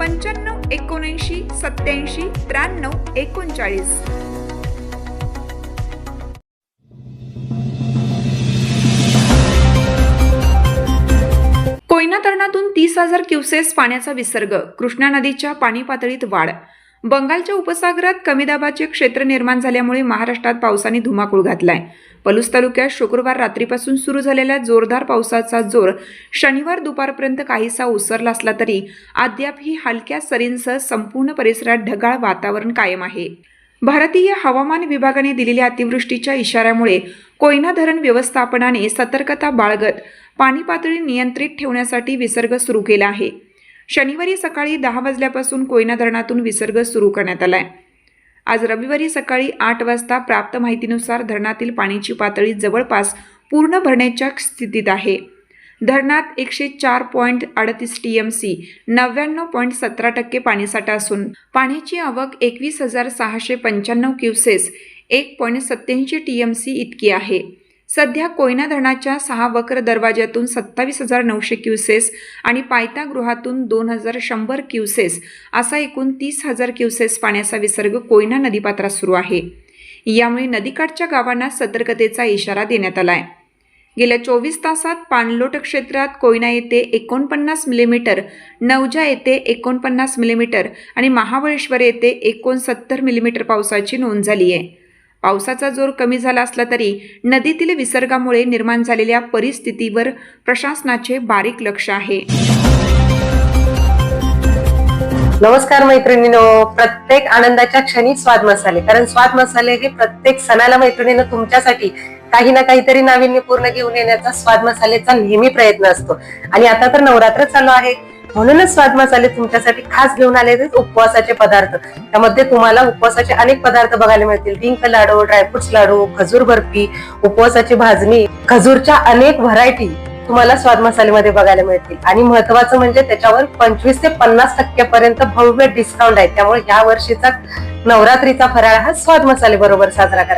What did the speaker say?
पंच्याण्णव एकोणऐंशी सत्याऐंशी त्र्याण्णव एकोणचाळीस. कोयना धरणातून तीस हजार क्युसेस पाण्याचा विसर्ग कृष्णा नदीच्या पाणी पातळीत वाढ बंगालच्या उपसागरात कमी दाबाचे क्षेत्र निर्माण झाल्यामुळे महाराष्ट्रात पावसाने धुमाकूळ घातलाय. पलूस तालुक्यात शुक्रवार रात्रीपासून सुरू झालेल्या जोरदार पावसाचा जोर शनिवार दुपारपर्यंत काहीसा ओसरला असला तरी अद्यापही हलक्या सरींसह संपूर्ण परिसरात ढगाळ वातावरण कायम आहे. भारतीय हवामान विभागाने दिलेल्या अतिवृष्टीच्या इशाऱ्यामुळे कोयना धरण व्यवस्थापनाने सतर्कता बाळगत पाणी पातळी नियंत्रित ठेवण्यासाठी विसर्ग सुरू केला आहे. शनिवारी सकाळी दहा वाजल्यापासून कोयना धरणातून विसर्ग सुरू करण्यात आला आहे आज रविवारी सकाळी आठ वाजता प्राप्त माहितीनुसार धरणातील पाण्याची पातळी जवळपास पूर्ण भरण्याच्या स्थितीत आहे. धरणात एकशे चार पॉईंट अडतीस टी एम सी नव्याण्णव पॉईंट सतरा टक्के पाणीसाठा असून पाण्याची आवक एकवीस हजार सहाशे पंच्याण्णव क्युसेस एक पॉईंट सत्याऐंशी टी एम सी इतकी आहे. सध्या कोयना धरणाच्या सहा वक्र दरवाज्यातून सत्तावीस हजार नऊशे क्युसेस आणि पायतागृहातून दोन हजार शंभर क्युसेस असा एकूण तीस हजार क्युसेस पाण्याचा विसर्ग कोयना नदीपात्रात सुरू आहे. यामुळे नदीकाठच्या गावांना सतर्कतेचा इशारा देण्यात आला आहे गेल्या चोवीस तासात पाणलोट क्षेत्रात कोयना येथे एकोणपन्नास मिलीमीटर नवजा येथे एकोणपन्नास मिलीमीटर आणि महाबळेश्वर येथे एकोणसत्तर मिलीमीटर पावसाची नोंद झाली आहे पावसाचा जोर कमी झाला असला तरी नदीतील विसर्गामुळे निर्माण झालेल्या परिस्थितीवर प्रशासनाचे बारीक लक्ष आहे. नमस्कार मैत्रिणीनो. प्रत्येक आनंदाच्या क्षणी स्वाद मसाले. कारण स्वाद मसाले हे प्रत्येक सणाला मैत्रिणीनं तुमच्यासाठी काही ना काहीतरी नाविन्यपूर्ण घेऊन येण्याचा स्वाद मसालेचा नेहमी प्रयत्न असतो. आणि आता तर नवरात्र चालू आहे. म्हणूनच स्वाद मसाले तुमच्यासाठी खास घेऊन आले उपवासाचे पदार्थ. त्यामध्ये तुम्हाला उपवासाचे अनेक पदार्थ बघायला मिळतील. डिंक लाडू ड्रायफ्रुट्स लाडू खजूर बर्फी उपवासाची भाजणी खजूरच्या अनेक व्हरायटी तुम्हाला स्वाद मसालेमध्ये बघायला मिळतील. आणि महत्वाचं म्हणजे त्याच्यावर पंचवीस ते पन्नास टक्क्यापर्यंत भव्य डिस्काउंट आहे. त्यामुळे या वर्षीचा नवरात्रीचा फराळ हा स्वाद मसाले बरोबर साजरा करा.